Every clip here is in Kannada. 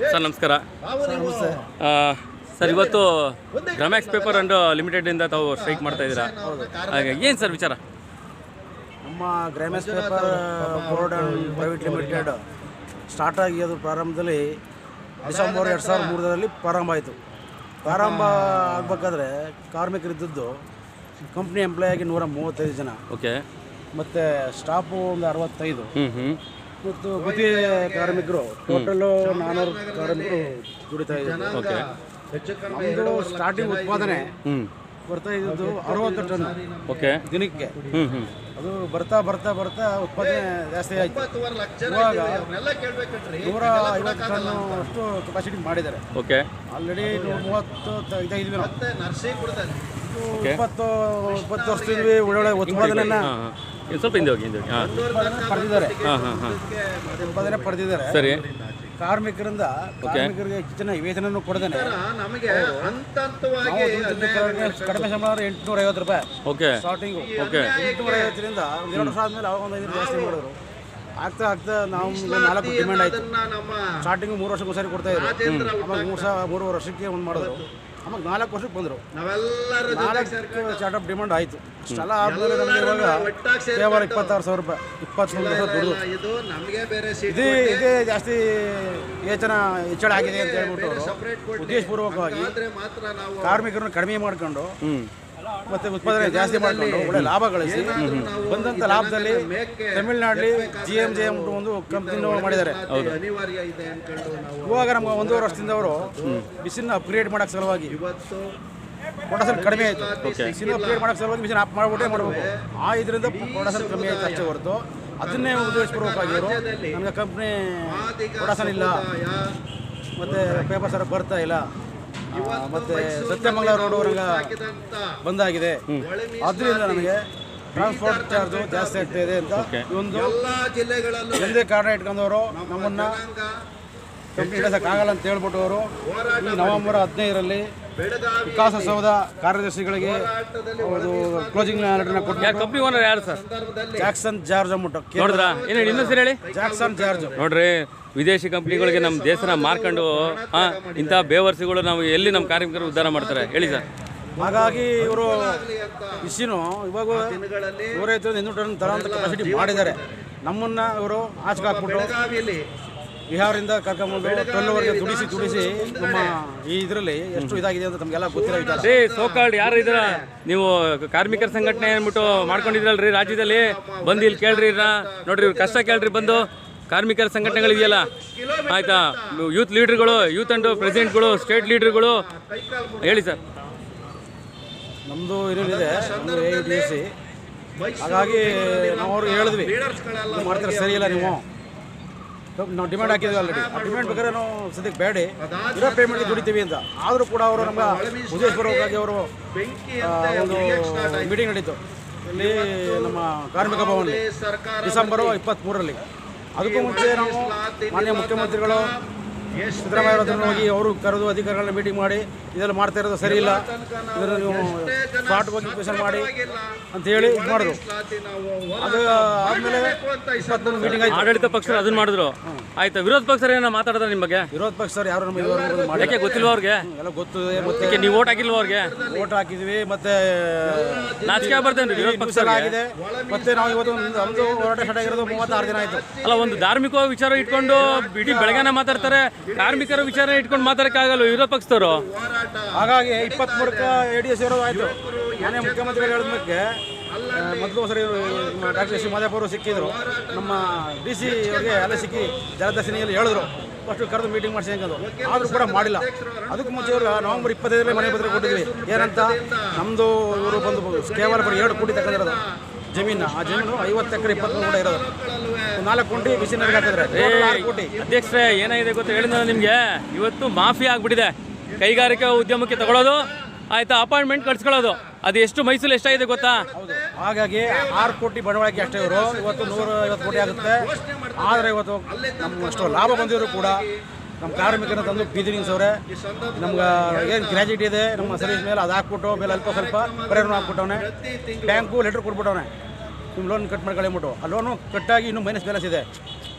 ಸರ್ ನಮಸ್ಕಾರ. ಸರ್ ಇವತ್ತು ಗ್ರಾಮ್ಯಾಕ್ಸ್ ಪೇಪರ್ ಅಂಡ್ ಲಿಮಿಟೆಡಿಂದ ತಾವು ಸ್ಟ್ರೈಕ್ ಮಾಡ್ತಾ ಇದ್ದೀರಾ? ಹಾಗೆ ಏನು ಸರ್ ವಿಚಾರ? ನಮ್ಮ Gramax paper board and private limited start ಆಗಿ ಅದು ಪ್ರಾರಂಭದಲ್ಲಿ ಡಿಸೆಂಬರ್ ಎರಡು ಸಾವಿರದ ಮೂರರಲ್ಲಿ ಪ್ರಾರಂಭ ಆಯಿತು. ಪ್ರಾರಂಭ ಆಗಬೇಕಾದ್ರೆ ಕಾರ್ಮಿಕರಿದ್ದದ್ದು ಕಂಪ್ನಿ ಎಂಪ್ಲಾಯ್ ಆಗಿ ನೂರ ಮೂವತ್ತೈದು ಜನ. ಓಕೆ ಮತ್ತು ಸ್ಟಾಫು ಒಂದು ಅರವತ್ತೈದು. ಹ್ಞೂ ಹ್ಞೂ ಮತ್ತು ಗುತ್ತಿ ಕಾರ್ಮಿಕರು ಟೋಟಲ್ ನಾನ್ನೂರು ಕಾರ್ಮಿಕರು ದುಡಿತಾ ಇದ್ದಾರೆ. ನಮ್ಮದು ಸ್ಟಾರ್ಟಿಂಗ್ ಉತ್ಪಾದನೆ ಹ್ಞೂ ಬರ್ತಾ ಇದ್ದದ್ದು ಅರವತ್ತು ಟನ್ ಓಕೆ ದಿನಕ್ಕೆ. ಹ್ಞೂ ಹ್ಞೂ ಅದು ಬರ್ತಾ ಬರ್ತಾ ಬರ್ತಾ ಉತ್ಪಾದನೆ ಜಾಸ್ತಿ ಆಯ್ತು. ಇವಾಗ ನೂರ ಐವತ್ತು ಟನ್ ಅಷ್ಟು ಕೆಪಾಸಿಟಿ ಮಾಡಿದ್ದಾರೆ. ಓಕೆ ಆಲ್ರೆಡಿ ನೂರ ಮೂವತ್ತು ಇದಾಗಿದ್ವಿ ನಾವು ಇಪ್ಪತ್ತು ಇಪ್ಪತ್ತು ವರ್ಷದಿಂದ ಒಳ್ಳೊಳ್ಳೆ ಹಾಂ ಸ್ವಲ್ಪ ಹಿಂದೆ ಹೋಗಿ ಹಿಂದೆ ಹೋಗಿ. ಹಾಂ. ಪಡೆದಿದ್ದಾರೆ. ಹಾಂ ಹಾಂ ಹಾಂ. ಉತ್ಪಾದನೆ ಪಡೆದಿದ್ದಾರೆ. ಸರಿ. ಕಾರ್ಮಿಕರಿಂದ ಕಾರ್ಮಿಕರಿಗೆ ಹೆಚ್ಚಿನ ವೇತನವನ್ನು ಕೊಡದೇನೆ. ಕಡಿಮೆ ಸಂಬಳ ಅಂದ್ರೆ ಎಂಟುನೂರ ಐವತ್ತು ರೂಪಾಯಿ ಓಕೆ. Starting okay. ಎಂಟುನೂರ ಐವತ್ತರಿಂದ ಒಂದು ಎರಡು ವರ್ಷ ಆದಮೇಲೆ ಅವಾಗ ಒಂದು ಐದು ಜಾಸ್ತಿ ಮಾಡಿದ್ರು. ಆಗ್ತಾ ಆಗ್ತಾ ನಾವು ನಾಲ್ಕು ಡಿಮ್ಯಾಂಡ್ ಆಯಿತು. ನಮ್ಮ ಸ್ಟಾರ್ಟಿಂಗ್ ಮೂರು ವರ್ಷಕ್ಕೆ ಸರಿ ಕೊಡ್ತಾ ಇದ್ರು. ಆಮೇಲೆ ಮೂರು ಸಾವಿರ ಮೂರುವರೆ ವರ್ಷಕ್ಕೆ ಒಂದು ಮಾಡಿದ್ರು. ಆಮೇಲೆ ನಾಲ್ಕು ವರ್ಷಕ್ಕೆ ಬಂದರು. ನಾವೆಲ್ಲರೂ ನಾಲ್ಕು ಸ್ಟಾರ್ಟಪ್ ಡಿಮಾಂಡ್ ಆಯಿತು. ಇಷ್ಟೆಲ್ಲ ಆದಮೇಲೆ ನಮಗೆ ಇವಾಗ ಕೇವಲ ಇಪ್ಪತ್ತಾರು ಸಾವಿರ ರೂಪಾಯಿ ಇಪ್ಪತ್ತೊಂದು ವರ್ಷ ದುಡಿದು. ಇದು ನಮಗೆ ಬೇರೆ ಸೀಟ್ ಇದೇ ಇದೇ ಜಾಸ್ತಿ ವೇತನ ಹೆಚ್ಚಳ ಆಗಿದೆ ಅಂತ ಹೇಳ್ಬಿಟ್ಟು ಅವರು. ಉದ್ದೇಶಪೂರ್ವಕವಾಗಿ ಆದ್ರೆ ಮಾತ್ರ ನಾವು ಕಾರ್ಮಿಕರನ್ನು ಕಡಿಮೆ ಮಾಡ್ಕೊಂಡು ಹ್ಞೂ ಮತ್ತೆ ಉತ್ಪಾದನೆ ಜಾಸ್ತಿ ಮಾಡಿಕೊಂಡು ಒಳ್ಳೆ ಲಾಭ ಗಳಿಸಿ ಬಂದಂಥ ಲಾಭದಲ್ಲಿ ತಮಿಳ್ನಾಡಲ್ಲಿ ಜಿ ಎಂ ಜೆ ಎಂ ಒಂದು ಕಂಪ್ನಿನೂ ಮಾಡಿದ್ದಾರೆ. ಇವಾಗ ನಮ್ಗೆ ಒಂದೂವರೆ ವರ್ಷದಿಂದ ಅವರು ಬಿಸಿನ ಅಪ್ಗ್ರೇಡ್ ಮಾಡಕ್ ಸಲುವಾಗಿ ಪ್ರೊಡಕ್ಷನ್ ಕಡಿಮೆ ಆಯ್ತು. ಮಿಷಿನ್ ಅಪ್ಗ್ರೇಡ್ ಮಾಡಕ್ಕೆ ಸಲುವಾಗಿ ಮಿಷನ್ ಆಪ್ ಮಾಡಿಬಿಟ್ಟೇ ಮಾಡಬೇಕು. ಆ ಇದರಿಂದ ಪ್ರೊಡಕ್ಷನ್ ಕಮ್ಮಿ ಆಯ್ತು ಅಷ್ಟೇ ಹೊರತು. ಅದನ್ನೇ ಉದ್ದೇಶಪೂರ್ವಕವಾಗಿರು ನಮ್ಮ ನಮಗೆ ಕಂಪ್ನಿ ಪ್ರೊಡಕ್ಷನ್ ಇಲ್ಲ ಮತ್ತು ಪೇಪರ್ ಸರ್ ಬರ್ತಾ ಇಲ್ಲ. ಮತ್ತೆ ಸತ್ಯಮಂಗಲ ರೋಡ್ ನಂಗೆ ಬಂದಾಗಿದೆ. ಅದರಿಂದ ನಮಗೆ ಟ್ರಾನ್ಸ್ಪೋರ್ಟ್ ಚಾರ್ಜು ಜಾಸ್ತಿ ಆಗ್ತಾ ಇದೆ ಅಂತ ಒಂದು ಎಲ್ಲಾ ಜಿಲ್ಲೆಗಳಲ್ಲೂ ಒಂದೇ ಕಾರಣ ಇಟ್ಕೊಂಡವರು ನಮ್ಮನ್ನ ಆಗಲ್ಲ ಅಂತ ಹೇಳ್ಬಿಟ್ಟು ಅವರು ಈ ನವೆಂಬರ್ ಹದಿನೈದರಲ್ಲಿ ಬೆಳಗಾವಿ ವಿಕಾಸಸೌಧ ಕಾರ್ಯದರ್ಶಿಗಳಿಗೆ ಒಂದು ಕ್ಲೋಸಿಂಗ್ ಲೆಟರ್ನ ಕೊಟ್ಟು ಯಾ ಕಂಪ್ನಿ ಓನರ್ ಯಾರು ಸರ್? ಜಾಕ್ಸನ್ ಜಾರ್ಜ್ ಅಂದ್ಬಿಟ್ಟು ನೋಡಿದ್ರಾ? ಏನು ಹೇಳಿ. Jackson George. ನೋಡ್ರಿ ವಿದೇಶಿ ಕಂಪ್ನಿಗಳಿಗೆ ನಮ್ಮ ದೇಶನ ಮಾರ್ಕೊಂಡು ಹಾಂ ಇಂಥ ಬೇವರ್ಸಿಗಳು ನಾವು ಎಲ್ಲಿ ನಮ್ಮ ಕಾರ್ಮಿಕರು ಉದ್ಧಾರ ಮಾಡ್ತಾರೆ? ಹೇಳಿ ಸರ್. ಹಾಗಾಗಿ ಇವರು ಬಿಸಿನು ಇವಾಗ ನೂರೈವತ್ತು ಇನ್ನೂರು ಟನ್ ತರೋಂಥ ಕೆಪಾಸಿಟಿ ಮಾಡಿದ್ದಾರೆ. ನಮ್ಮನ್ನ ಇವರು ಆಚೆಗೆ ಹಾಕ್ಬಿಟ್ಟು ಬಿಹಾರಿಂದ ಬಿಹಾರದಿಂದ ಕರ್ಕೊಂಬಂದು ಟ್ವೆಲ್ವರೆಗೆ ದುಡಿಸಿ ದುಡಿಸಿ ನಮ್ಮ ಈ ಇದರಲ್ಲಿ ಎಷ್ಟು ಇದಾಗಿದೆ ಅಂತ ನಮಗೆಲ್ಲ ಗೊತ್ತಿರೋ ಸೋಕಾಲ್ಡ್ ಯಾರು ಇದ್ರ ನೀವು ಕಾರ್ಮಿಕರ ಸಂಘಟನೆ ಅಂದ್ಬಿಟ್ಟು ಮಾಡ್ಕೊಂಡಿದ್ರಲ್ರಿ ರಾಜ್ಯದಲ್ಲಿ? ಬಂದು ಇಲ್ಲಿ ಕೇಳ್ರಿ ನೋಡ್ರಿ ಇವ್ರು ಕಷ್ಟ ಕೇಳ್ರಿ ಬಂದು. ಕಾರ್ಮಿಕರ ಸಂಘಟನೆಗಳಿದೆಯಲ್ಲ? ಆಯ್ತಾ? ಯೂತ್ ಲೀಡರ್ಗಳು ಯೂತ್ ಅಂಡ್ ಪ್ರೆಸಿಡೆಂಟ್ಗಳು ಸ್ಟೇಟ್ ಲೀಡರ್ಗಳು ಹೇಳಿ ಸರ್. ನಮ್ಮದು ಏನೇನಿದೆ ಹಾಗಾಗಿ ನಾವು ಅವ್ರಿಗೆ ಹೇಳಿದ್ವಿ ಮಾಡ್ತಾರೆ ಸರಿ ಇಲ್ಲ ನೀವು? ನಾವು ಡಿಮ್ಯಾಂಡ್ ಹಾಕಿದ್ವಿ ಆಲ್ರೆಡಿ ಡಿಮ್ಯಾಂಡ್ ಬೇಕಾದ್ರೆ ನಾವು ಸದ್ಯಕ್ಕೆ ಬೇಡಿ. ಇರೋ ಪೇಮೆಂಟ್ಗೆ ದುಡಿತೀವಿ ಅಂತ. ಆದರೂ ಕೂಡ ಅವರು ನಮ್ಗೆ ಉದ್ದೇಶಪೂರ್ವಕವಾಗಿ ಅವರು ಒಂದು ಮೀಟಿಂಗ್ ನಡೀತು. ಇಲ್ಲಿ ನಮ್ಮ ಕಾರ್ಮಿಕ ಭವನ, ಡಿಸೆಂಬರು ಇಪ್ಪತ್ತ್ಮೂರರಲ್ಲಿ ಅದಕ್ಕೂ ಮುಂಚೆ ನಾವು ಮಾನ್ಯ ಮುಖ್ಯಮಂತ್ರಿಗಳು ಸಿದ್ದರಾಮಯ್ಯ ಹೋಗಿ ಅವರು ಕರೆದು ಅಧಿಕಾರಿಗಳನ್ನ ಮೀಟಿಂಗ್ ಮಾಡಿ ಇದೆಲ್ಲ ಮಾಡ್ತಾ ಇರೋದು ಸರಿ ಇಲ್ಲ. ಇದನ್ನು ನೀವು ಸ್ಪಾಟ್ ಹೋಗಿ ಕ್ವೆಶನ್ ಮಾಡಿ ಅಂತ ಹೇಳಿ ಇದು ಮಾಡಿದ್ರು. ಅದು ಆದಮೇಲೆ ಮೀಟಿಂಗ್ ಆಯ್ತು. ಆಡಳಿತ ಪಕ್ಷ ಅದನ್ನ ಮಾಡಿದ್ರು. ಆಯ್ತು? ವಿರೋಧ ಪಕ್ಷರು ಏನೋ ಮಾತಾಡಿದ್ರೆ ನಿಮ್ಮ ಬಗ್ಗೆ ವಿರೋಧ ಪಕ್ಷ ಯಾರು ನಮ್ಮ ಯಾಕೆ ಗೊತ್ತಿಲ್ವ ಅವ್ರಿಗೆ? ಎಲ್ಲ ಗೊತ್ತಿದೆ ಮತ್ತೆ ನೀವು ಓಟ್ ಹಾಕಿಲ್ವ ಅವ್ರಿಗೆ? ಓಟ್ ಹಾಕಿದ್ವಿ ಮತ್ತೆ ನಾಚಿಕೆ ಬರ್ತೇನೆ ವಿರೋಧ ಪಕ್ಷ ಆಗಿದೆ. ಮತ್ತೆ ನಾವು ಇವತ್ತು ಒಂದು ನಮ್ದು ಹೋರಾಟ ಸ್ಟಾರ್ಟ್ ಆಗಿರೋದು ಮೂವತ್ತಾರು ದಿನ ಆಯ್ತು. ಅಲ್ಲ ಒಂದು ಧಾರ್ಮಿಕ ವಿಚಾರ ಇಟ್ಕೊಂಡು ಬಿಡಿ ಬೆಳಗಾನ ಮಾತಾಡ್ತಾರೆ. ಕಾರ್ಮಿಕರ ವಿಚಾರ ಇಟ್ಕೊಂಡು ಮಾತಾಡಕ್ಕಾಗಲ್ಲ ವಿರೋಧ ಪಕ್ಷದವರು? ಹಾಗಾಗಿ ಇಪ್ಪತ್ತ್ಮೂರಕ್ಕೆ ಎ ಡಿ ಎಸ್ ಆಯಿತು. ಮನೆ ಮುಖ್ಯಮಂತ್ರಿಗಳು ಹೇಳಿದಕ್ಕೆ ಮೊದಲು ಸರಿ ಡಾಕ್ಟರ್ ಶ್ರೀ ಮಾದೇವ್ ಅವರು ಸಿಕ್ಕಿದ್ರು. ನಮ್ಮ ಡಿ ಸಿ ಅವರಿಗೆ ಎಲ್ಲ ಸಿಕ್ಕಿ ಜಲದರ್ಶಿನಿಯಲ್ಲಿ ಹೇಳಿದ್ರು. ಫಸ್ಟ್ ಕರೆದು ಮೀಟಿಂಗ್ ಮಾಡಿಸಿ ಹೆಂಗದು ಆದರೂ ಕೂಡ ಮಾಡಿಲ್ಲ. ಅದಕ್ಕೆ ಮುಂಚೆ ಇವರು ನವೆಂಬರ್ ಇಪ್ಪತ್ತೈದರಲ್ಲಿ ಮನೆ ಪತ್ರ ಕೊಟ್ಟಿದ್ವಿ. ಏನಂತ? ನಮ್ಮದು ಇವರು ಬಂದು ಕೇವಲ ಎರಡು ಕೋಟಿ ತಗೊಂಡಿರೋದು ಜಮೀನು. ಆ ಜಮೀನು ಐವತ್ತು ಎಕರೆ ಇಪ್ಪತ್ತು ಕೂಡ ಇರೋದು. ನಾಲ್ಕು ಕೋಟಿ ನೀರಿಗೆ ಹಾಕಿದ್ರೆ ಕೋಟಿ. ಅಧ್ಯಕ್ಷರೇ ಏನಾಗಿದೆ ಗೊತ್ತಾ? ಹೇಳಿದ ನಿಮಗೆ? ಇವತ್ತು ಮಾಫಿ ಆಗ್ಬಿಟ್ಟಿದೆ. ಕೈಗಾರಿಕಾ ಉದ್ಯಮಕ್ಕೆ ತಗೊಳ್ಳೋದು ಆಯ್ತಾ ಅಪಾಯಿಂಟ್ಮೆಂಟ್ ಕಟ್ಸ್ಕೊಳ್ಳೋದು. ಅದು ಎಷ್ಟು ಮೈಸೂರು ಎಷ್ಟಾಗಿದೆ ಗೊತ್ತಾ? ಹಾಗಾಗಿ ಆರು ಕೋಟಿ ಬಂಡವಾಳಕ್ಕೆ ಅಷ್ಟೇ ಇವರು. ಇವತ್ತು ನೂರ ಐವತ್ತು ಕೋಟಿ ಆಗುತ್ತೆ. ಆದರೆ ಇವತ್ತು ನಮ್ಗೆ ಅಷ್ಟು ಲಾಭ ಬಂದಿದ್ರು ಕೂಡ ನಮ್ಮ ಕಾರ್ಮಿಕರ ತಂದು ಬೀದಿ ನಿಲ್ಸವ್ರೆ. ನಮ್ಗೆ ಏನು ಗ್ರ್ಯಾಜುಯಿಟಿ ಇದೆ ನಮ್ಮ ಸರ್ವಿಸ್ ಮೇಲೆ ಅದು ಹಾಕ್ಬಿಟ್ಟು ಮೇಲೆ ಅಲ್ಪ ಸ್ವಲ್ಪ ಪರಿಹಾರ ಹಾಕ್ಬಿಟ್ಟವನೆ ಬ್ಯಾಂಕು ಲೆಟ್ರ್ ಕೊಟ್ಬಿಟ್ಟವನೆ. ನಿಮ್ಮ ಲೋನ್ ಕಟ್ ಮಾಡ್ಕೊಳ್ಳಿ ಅಂದ್ಬಿಟ್ಟು. ಆ ಲೋನು ಕಟ್ಟಾಗಿ ಇನ್ನೂ ಮೈನಸ್ ಬ್ಯಾಲೆನ್ಸ್ ಇದೆ.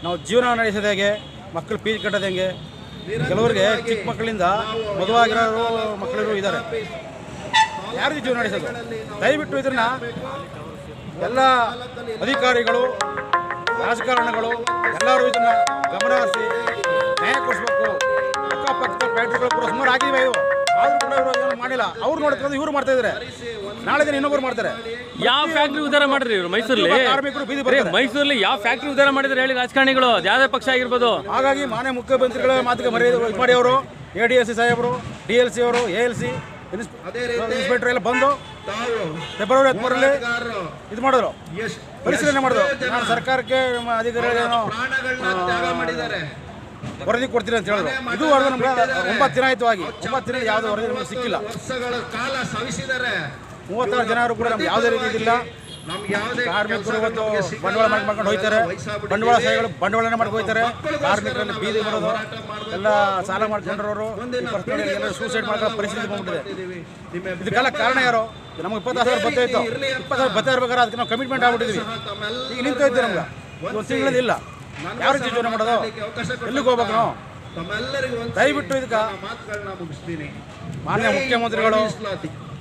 ನಾವು ಜೀವನ ನಡೆಸೋದು ಹೇಗೆ? ಮಕ್ಕಳು ಫೀಸ್ ಕಟ್ಟೋದು ಹೆಂಗೆ? ಕೆಲವರಿಗೆ ಚಿಕ್ಕ ಮಕ್ಕಳಿಂದ ಮದುವಾಗಿರೋರು ಮಕ್ಕಳು ಇದ್ದಾರೆ. ಯಾರಿಗೆ ಜೀವನ ನಡೆಸೋದು? ದಯವಿಟ್ಟು ಇದನ್ನ ಎಲ್ಲ ಅಧಿಕಾರಿಗಳು, ರಾಜಕಾರಣಗಳು ಎಲ್ಲರೂ ಇದನ್ನ ಗಮನ ಹರಿಸಿ, ನ್ಯಾಯ ಕೊಡಿಸ್ಬೇಕು. ಅಕ್ಕಪಕ್ಕದ ಫ್ಯಾಕ್ಟ್ರಿಗಳು ಕೂಡ ಸುಮಾರು ಆಗಿವೆ ಇವು ಆದ್ರೂ ಕೂಡ ಇವರು ಏನು ಮಾಡಿಲ್ಲ. ಅವ್ರು ನೋಡ್ಕೊಂಡು ಇವ್ರು ಮಾಡ್ತಾ ಇದ್ದಾರೆ ನಾಳೆ ದಿನ ಇನ್ನೊಬ್ರು ಮಾಡ್ತಾರೆ. ಯಾವ ಫ್ಯಾಕ್ಟ್ರಿ ಉದ್ಧಾರ ಮಾಡ್ರಿ ಇವ್ರು? ಮೈಸೂರಲ್ಲಿ? ಕಾರ್ಮಿಕರು ಬೀದಿ ಬರ್ತಾರೆ. ಮೈಸೂರಲ್ಲಿ ಯಾವ ಫ್ಯಾಕ್ಟ್ರಿ ಉದ್ಧಾರ ಮಾಡಿದ್ರೆ ಹೇಳಿ ರಾಜಕಾರಣಿಗಳು? ಅದು ಯಾವುದೇ ಪಕ್ಷ ಆಗಿರ್ಬೋದು. ಹಾಗಾಗಿ ಮಾನ್ಯ ಮುಖ್ಯಮಂತ್ರಿಗಳ ಮಾತಿಗೆ ಮರ್ಯಾದೆ ಇದು ಮಾಡಿ ಅವರು ಎ ಡಿ ಎಸ್ ಸಿ ಸಾಹೇಬರು ಡಿ ಎಲ್ ಸಿ ಅವರು ಎ ಎಲ್ ಸಿ ಇನ್ಸ್ಪೆಕ್ಟರ್ ಎಲ್ಲ ಬಂದು ತಾವು ಫೆಬ್ರವರಿ ಹದಿಮೂರರಲ್ಲಿ ಹೋರಾಟಗಾರರು ಇದು ಮಾಡಿದ್ರು. ಪರಿಶೀಲನೆ ಮಾಡಿದ್ರು. ನಾನು ಸರ್ಕಾರಕ್ಕೆ ನಮ್ಮ ಅಧಿಕಾರಿಗಳೇನೋ ಪ್ರಾಣಗಳನ್ನ ತ್ಯಾಗ ಮಾಡಿದ್ದಾರೆ. ವರದಿ ಕೊಡ್ತೀನಿ ಅಂತ ಹೇಳಿದ್ರು. ಇದು ವರದಿ ನಮ್ಗೆ ಒಂಬತ್ತು ದಿನ ಆಯಿತು ಆಗಿ. ಒಂಬತ್ತು ದಿನ ಯಾವುದೇ ವರದಿ ನಮ್ಗೆ ಸಿಕ್ಕಿಲ್ಲ. ಮೂವತ್ತಾರು ಜನರು ಕೂಡ ನಮ್ಗೆ ಯಾವುದೇ ರೀತಿ ಇಲ್ಲ ಕಾರ್ಮಿಕರು ಇವತ್ತು ಬಂಡವಾಳ ಮಾಡಿ ಮಾಡ್ಕೊಂಡು ಹೋಗ್ತಾರೆ. ಬಂಡವಾಳ ಸಹಿಗಳು ಬಂಡವಾಳನ ಮಾಡ್ಕೊಂಡು ಹೋಗ್ತಾರೆ. ಕಾರ್ಮಿಕರಲ್ಲಿ ಬೀದಿ ಬರೋದು. ಎಲ್ಲ ಸಾಲ ಮಾಡ್ಕೊಂಡಿರೋರು ಸೂಸೈಡ್ ಮಾಡೋ ಪರಿಸ್ಥಿತಿ ಬಂದ್ಬಿಟ್ಟಿದೆ. ಇದಕ್ಕೆಲ್ಲ ಕಾರಣ ಯಾರು? ನಮ್ಗೆ ಇಪ್ಪತ್ತು ಸಾವಿರ ಬತ್ತ ಇತ್ತು ಇಪ್ಪತ್ತು ಸಾವಿರ ಬತ್ತ ಇರ್ಬೇಕಾದ್ರೆ ಅದಕ್ಕೆ ನಾವು ಕಮಿಟ್ಮೆಂಟ್ ಆಗ್ಬಿಟ್ಟಿದ್ವಿ ಈಗ ನಿಂತೋಯ್ತು ನಮ್ಗೆ. ಒಂದು ತಿಂಗಳಲ್ಲಿ ಇಲ್ಲ. ಯಾವ ರೀತಿ ಜೀವನ ಮಾಡೋದು? ಎಲ್ಲಿಗೆ ಹೋಗ್ಬೇಕು ನಾವು? ದಯವಿಟ್ಟು ಇದಕ್ಕೆ ಮಾತುಗಳನ್ನ ಮುಗಿಸ್ತೀನಿ. ಮಾನ್ಯ ಮುಖ್ಯಮಂತ್ರಿಗಳು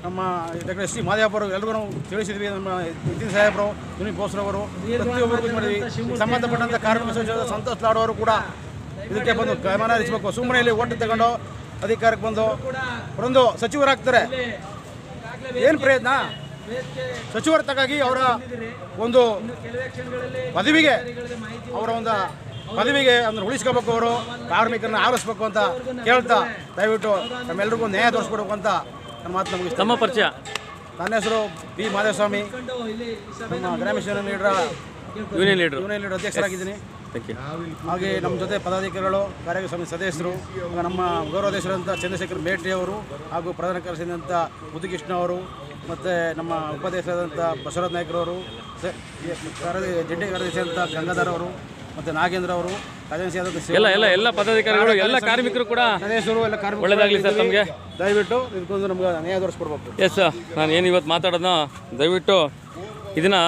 ನಮ್ಮ ಡಾಕ್ಟರ್ ಎಸ್ ಸಿ ಮಾದೇವಪ್ಪರು ಎಲ್ರಿಗೂ ನಾವು ತಿಳಿಸಿದ್ವಿ ನಮ್ಮ ನಿತಿನ್ ಸಾಹೇಬರು ಸುನೀಲ್ ಬೋಸ್ರವರು ಪ್ರತಿಯೊಬ್ಬರಿಗೂ ಮಾಡಿದ್ವಿ. ಸಂಬಂಧಪಟ್ಟಂಥ ಕಾರ್ಮಿಕ ಸಂತೋಷ ಸಂತೋಷ್ ಲಾಡ್ ಕೂಡ ಇದಕ್ಕೆ ಬಂದು ಗಮನ ಹರಿಸಬೇಕು ಸುಮ್ಮನೆ ಇಲ್ಲಿ ಓಟ್ ತಗೊಂಡು ಅಧಿಕಾರಕ್ಕೆ ಬಂದು ಒಂದು ಸಚಿವರಾಗ್ತಾರೆ. ಏನು ಪ್ರಯತ್ನ? ಸಚಿವರ ತಗಾಗಿ ಅವರ ಒಂದು ಪದವಿಗೆ ಅವರ ಒಂದು ಪದವಿಗೆ ಅಂದ್ರೆ ಉಳಿಸ್ಕೋಬೇಕು ಅವರು ಕಾರ್ಮಿಕರನ್ನ ಆರಿಸ್ಬೇಕು ಅಂತ ಕೇಳ್ತಾ ದಯವಿಟ್ಟು ನಮ್ಮೆಲ್ರಿಗೂ ನ್ಯಾಯ ತೋರಿಸ್ಕೊಡ್ಬೇಕು ಅಂತ ನಮ್ಮ ಮಾತು ನಮಗೆ ತಮ್ಮ ಪರಿಚಯ. ನನ್ನ ಹೆಸರು ಬಿ. ಮಾದೇವಸ್ವಾಮಿ ನಮ್ಮ Grameshwara leader union leader union leader ಅಧ್ಯಕ್ಷರಾಗಿದ್ದೀನಿ. ಹಾಗೆ ನಮ್ಮ ಜೊತೆ ಪದಾಧಿಕಾರಿಗಳು ಕಾರ್ಯ ಸಮಿತಿ ಸದಸ್ಯರು ನಮ್ಮ ಗೌರವಾಧ್ಯಕ್ಷರಂತ ಚಂದ್ರಶೇಖರ್ ಮೇಟ್ರಿ ಅವರು ಹಾಗೂ ಪ್ರಧಾನ ಕಾರ್ಯದರ್ಶಿಯಾದಂಥ ಮುದುಕೃಷ್ಣ ಅವರು ಮತ್ತು ನಮ್ಮ ಉಪದೇಶದಂಥ ಬಸವರಾಜ್ ನಾಯ್ಕರವರು ಜಂಟಿ ಕಾರ್ಯದರ್ಶಿಯಾದಂಥ ಗಂಗಾಧರ್ ಅವರು ಮತ್ತು ನಾಗೇಂದ್ರ ಅವರು ಕಾರ್ಯದರ್ಶಿಯಾದಂಥ ಎಲ್ಲ ಎಲ್ಲ ಎಲ್ಲ ಪದಾಧಿಕಾರಿಗಳು ಎಲ್ಲ ಕಾರ್ಮಿಕರು ಕೂಡ ಸದಸ್ಯರು ಎಲ್ಲ ಕಾರ್ಮಿಕರು ಒಳ್ಳೆದಾಗ್ಲಿ ಸರ್ ನಮಗೆ ದಯವಿಟ್ಟು ಇದಕ್ಕೊಂದು ನಮ್ಗೆ ನ್ಯಾಯ ತೋರಿಸ್ಕೊಡ್ಬೇಕು. ಎಸ್ ಸರ್ ನಾನು ಏನು ಇವತ್ತು ಮಾತಾಡೋದನ್ನ ದಯವಿಟ್ಟು ಇದನ್ನು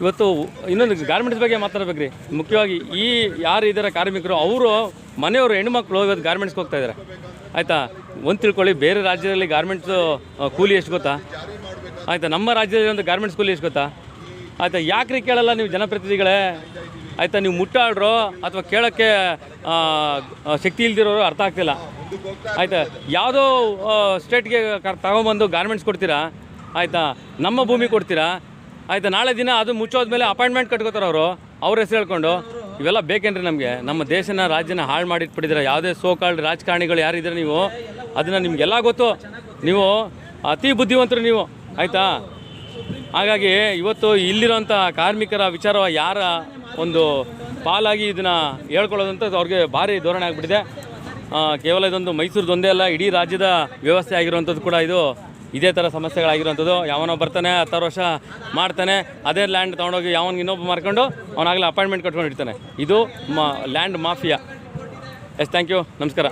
ಇವತ್ತು ಇನ್ನೊಂದು ಗಾರ್ಮೆಂಟ್ಸ್ ಬಗ್ಗೆ ಮಾತಾಡ್ಬೇಕ್ರಿ. ಮುಖ್ಯವಾಗಿ ಈ ಯಾರು ಇದ್ದಾರೆ ಕಾರ್ಮಿಕರು, ಅವರು ಮನೆಯವರು ಹೆಣ್ಮಕ್ಳು ಇವತ್ತು ಗಾರ್ಮೆಂಟ್ಸ್ಗೆ ಹೋಗ್ತಾ ಇದ್ದಾರೆ ಆಯಿತಾ? ಒಂದು ತಿಳ್ಕೊಳ್ಳಿ, ಬೇರೆ ರಾಜ್ಯದಲ್ಲಿ ಗಾರ್ಮೆಂಟ್ಸು ಕೂಲಿ ಎಷ್ಟು ಗೊತ್ತಾ? ಆಯಿತಾ? ನಮ್ಮ ರಾಜ್ಯದಲ್ಲಿ ಒಂದು ಗಾರ್ಮೆಂಟ್ಸ್ ಕೂಲಿ ಎಷ್ಟು ಗೊತ್ತಾ? ಆಯಿತಾ? ಯಾಕ್ರಿ ಕೇಳಲ್ಲ ನೀವು ಜನಪ್ರತಿನಿಧಿಗಳೇ? ಆಯಿತಾ? ನೀವು ಮುಟ್ಟಾಡ್ರೋ ಅಥವಾ ಕೇಳೋಕ್ಕೆ ಶಕ್ತಿ ಇಲ್ದಿರೋರು ಅರ್ಥ ಆಗ್ತಿಲ್ಲ. ಆಯಿತಾ? ಯಾವುದೋ ಸ್ಟೇಟ್ಗೆ ತಗೊಂಬಂದು ಗಾರ್ಮೆಂಟ್ಸ್ ಕೊಡ್ತೀರಾ? ಆಯಿತಾ? ನಮ್ಮ ಭೂಮಿ ಕೊಡ್ತೀರಾ? ಆಯಿತಾ, ನಾಳೆ ದಿನ ಅದು ಮುಚ್ಚೋದ್ಮೇಲೆ ಅಪಾಯಿಂಟ್ಮೆಂಟ್ ಕಟ್ಕೋತಾರೆ ಅವರು. ಅವ್ರ ಹೆಸರು ಹೇಳ್ಕೊಂಡು. ಇವೆಲ್ಲ ಬೇಕೇನ್ರಿ ನಮಗೆ? ನಮ್ಮ ದೇಶನ, ರಾಜ್ಯನ ಹಾಳು ಮಾಡಿಟ್ಬಿಟ್ಟಿದ್ರೆ ಯಾವುದೇ ಸೋ ಕಾಲ್ಡ್ ರಾಜಕಾರಣಿಗಳು ಯಾರಿದ್ರೆ ನೀವು ಅದನ್ನು ನಿಮಗೆಲ್ಲ ಗೊತ್ತು. ನೀವು ಅತಿ ಬುದ್ಧಿವಂತರು ನೀವು. ಆಯಿತಾ? ಹಾಗಾಗಿ ಇವತ್ತು ಇಲ್ಲಿರೋಂಥ ಕಾರ್ಮಿಕರ ವಿಚಾರ ಯಾರ ಒಂದು ಪಾಲಾಗಿ ಇದನ್ನು ಹೇಳ್ಕೊಳ್ಳೋದಂತ ಅವ್ರಿಗೆ ಭಾರಿ ಧೋರಣೆ ಆಗಿಬಿಟ್ಟಿದೆ. ಕೇವಲ ಇದೊಂದು ಮೈಸೂರದೊಂದೇ ಅಲ್ಲ, ಇಡೀ ರಾಜ್ಯದ ವ್ಯವಸ್ಥೆ ಆಗಿರುವಂಥದ್ದು ಕೂಡ ಇದು. ಇದೇ ಥರ ಸಮಸ್ಯೆಗಳಾಗಿರುವಂಥದ್ದು. ಯಾವನೋ ಬರ್ತಾನೆ, ಹತ್ತಾರು ವರ್ಷ ಮಾಡ್ತಾನೆ, ಅದೇ ಲ್ಯಾಂಡ್ ತೊಗೊಂಡೋಗಿ ಯಾವನಿಗೆ ಇನ್ನೊಬ್ಬ ಮಾರ್ಕೊಂಡು ಅವನಾಗಲೇ ಅಪಾಯಿಂಟ್ಮೆಂಟ್ ಕಟ್ಕೊಂಡು ಇಡ್ತಾನೆ ಇದು ಮಾ land mafia yes thank you ನಮಸ್ಕಾರ.